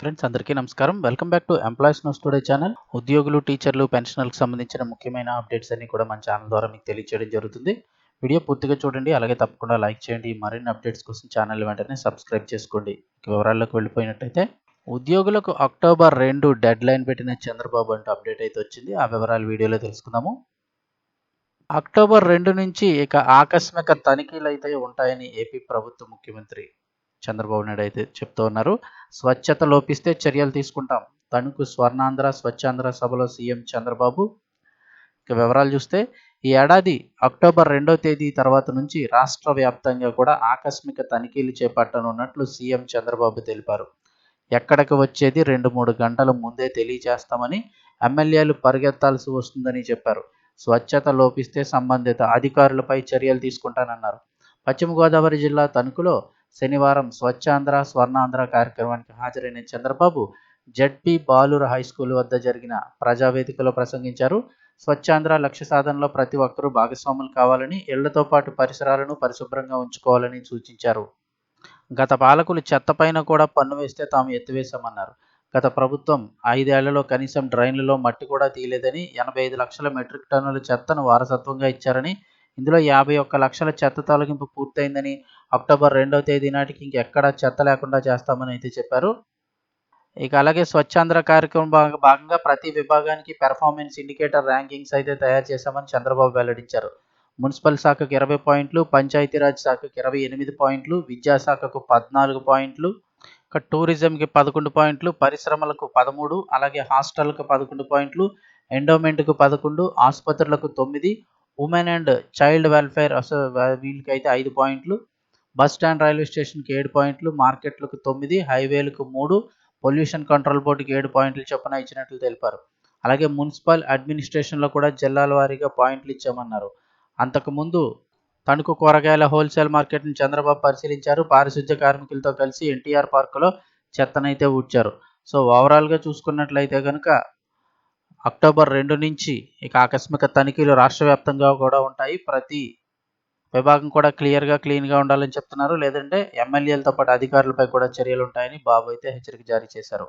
Friends అందరికీ నమస్కారం. Welcome back to employees news today channel ఉద్యోగులు టీచర్లు పెన్షనర్లకు సంబంధించిన ముఖ్యమైన అప్డేట్స్ అన్ని కూడా మన ఛానల్ ద్వారా మీకు తెలియజేయడం జరుగుతుంది. వీడియో పూర్తిగా చూడండి. అలాగే తప్పకుండా లైక్ చేయండి. మరిన్ని అప్డేట్స్ కోసం ఛానల్ వెంటనే సబ్స్క్రైబ్ చేసుకోండి. వివరాల్లోకి వెళ్ళిపోయినట్టయితే ఉద్యోగులకు అక్టోబర్ రెండు డెడ్ లైన్ పెట్టిన చంద్రబాబు అంటూ అప్డేట్ అయితే వచ్చింది. ఆ వివరాలు వీడియోలో తెలుసుకుందాము. అక్టోబర్ రెండు నుంచి ఇక ఆకస్మిక తనిఖీలు అయితే ఉంటాయని ఏపీ ప్రభుత్వ ముఖ్యమంత్రి చంద్రబాబు నాయుడు అయితే చెప్తూ ఉన్నారు. స్వచ్ఛత లోపిస్తే చర్యలు తీసుకుంటాం. తణుకు స్వర్ణాంధ్ర స్వచ్ఛాంధ్ర సభలో సీఎం చంద్రబాబు. ఇక వివరాలు చూస్తే ఈ ఏడాది అక్టోబర్ రెండో తేదీ తర్వాత నుంచి రాష్ట్ర వ్యాప్తంగా కూడా ఆకస్మిక తనిఖీలు చేపట్టనున్నట్లు సీఎం చంద్రబాబు తెలిపారు. ఎక్కడికి వచ్చేది రెండు మూడు గంటల ముందే తెలియజేస్తామని ఎమ్మెల్యేలు పరిగెత్తాల్సి వస్తుందని చెప్పారు. స్వచ్ఛత లోపిస్తే సంబంధిత అధికారులపై చర్యలు తీసుకుంటానన్నారు. పశ్చిమ గోదావరి జిల్లా తణుకులో శనివారం స్వచ్ఛాంధ్ర స్వర్ణాంధ్ర కార్యక్రమానికి హాజరైన చంద్రబాబు జడ్పీ బాలుర హై స్కూల్ వద్ద జరిగిన ప్రజావేదికలో ప్రసంగించారు. స్వచ్ఛాంధ్ర లక్ష్య సాధనలో ప్రతి ఒక్కరూ భాగస్వాములు కావాలని ఇళ్ళతో పాటు పరిసరాలను పరిశుభ్రంగా ఉంచుకోవాలని సూచించారు. గత పాలకులు చెత్తపైన కూడా పన్ను వేస్తే తాము ఎత్తివేశామన్నారు. గత ప్రభుత్వం ఐదేళ్ళలో కనీసం డ్రైన్లలో మట్టి కూడా తీయలేదని ఎనభై ఐదు లక్షల మెట్రిక్ టన్నుల చెత్తను వారసత్వంగా ఇచ్చారని ఇందులో యాభై ఒక్క లక్షల చెత్త తొలగింపు పూర్తయిందని అక్టోబర్ రెండవ తేదీ నాటికి ఇంకెక్కడా చెత్త లేకుండా చేస్తామని అయితే చెప్పారు. ఇక అలాగే స్వచ్ఛాంధ్ర కార్యక్రమం భాగంగా ప్రతి విభాగానికి పెర్ఫార్మెన్స్ ఇండికేటర్ ర్యాంకింగ్స్ అయితే తయారు చేశామని చంద్రబాబు వెల్లడించారు. మున్సిపల్ శాఖకు ఇరవై పాయింట్లు పంచాయతీరాజ్ శాఖకు ఇరవై ఎనిమిది పాయింట్లు విద్యాశాఖకు పద్నాలుగు పాయింట్లు ఇక టూరిజంకి పదకొండు పాయింట్లు పరిశ్రమలకు పదమూడు అలాగే హాస్టల్కు పదకొండు పాయింట్లు ఎండోమెంట్కు పదకొండు ఆసుపత్రులకు తొమ్మిది ఉమెన్ అండ్ చైల్డ్ వెల్ఫేర్ అసో వీళ్ళకి అయితే ఐదు పాయింట్లు. బస్ స్టాండ్ రైల్వే స్టేషన్కి ఏడు పాయింట్లు మార్కెట్లకు తొమ్మిది హైవేలకు మూడు పొల్యూషన్ కంట్రోల్ బోర్డుకి ఏడు పాయింట్లు చొప్పున ఇచ్చినట్లు తెలిపారు. అలాగే మున్సిపల్ అడ్మినిస్ట్రేషన్లో కూడా జిల్లాల వారీగా పాయింట్లు ఇచ్చామన్నారు. అంతకుముందు తణుకు కూరగాయల హోల్సేల్ మార్కెట్ని చంద్రబాబు పరిశీలించారు. పారిశుద్ధ్య కార్మికులతో కలిసి ఎన్టీఆర్ పార్కులో చెత్తనైతే ఊడ్చారు. సో ఓవరాల్గా చూసుకున్నట్లయితే కనుక అక్టోబర్ రెండు నుంచి ఇక ఆకస్మిక తనిఖీలు రాష్ట్ర వ్యాప్తంగా కూడా ఉంటాయి. ప్రతి విభాగం కూడా క్లియర్గా క్లీన్గా ఉండాలని చెప్తున్నారు. లేదంటే ఎమ్మెల్యేలతో పాటు అధికారులపై కూడా చర్యలు ఉంటాయని బాబు అయితే హెచ్చరిక జారీ చేశారు.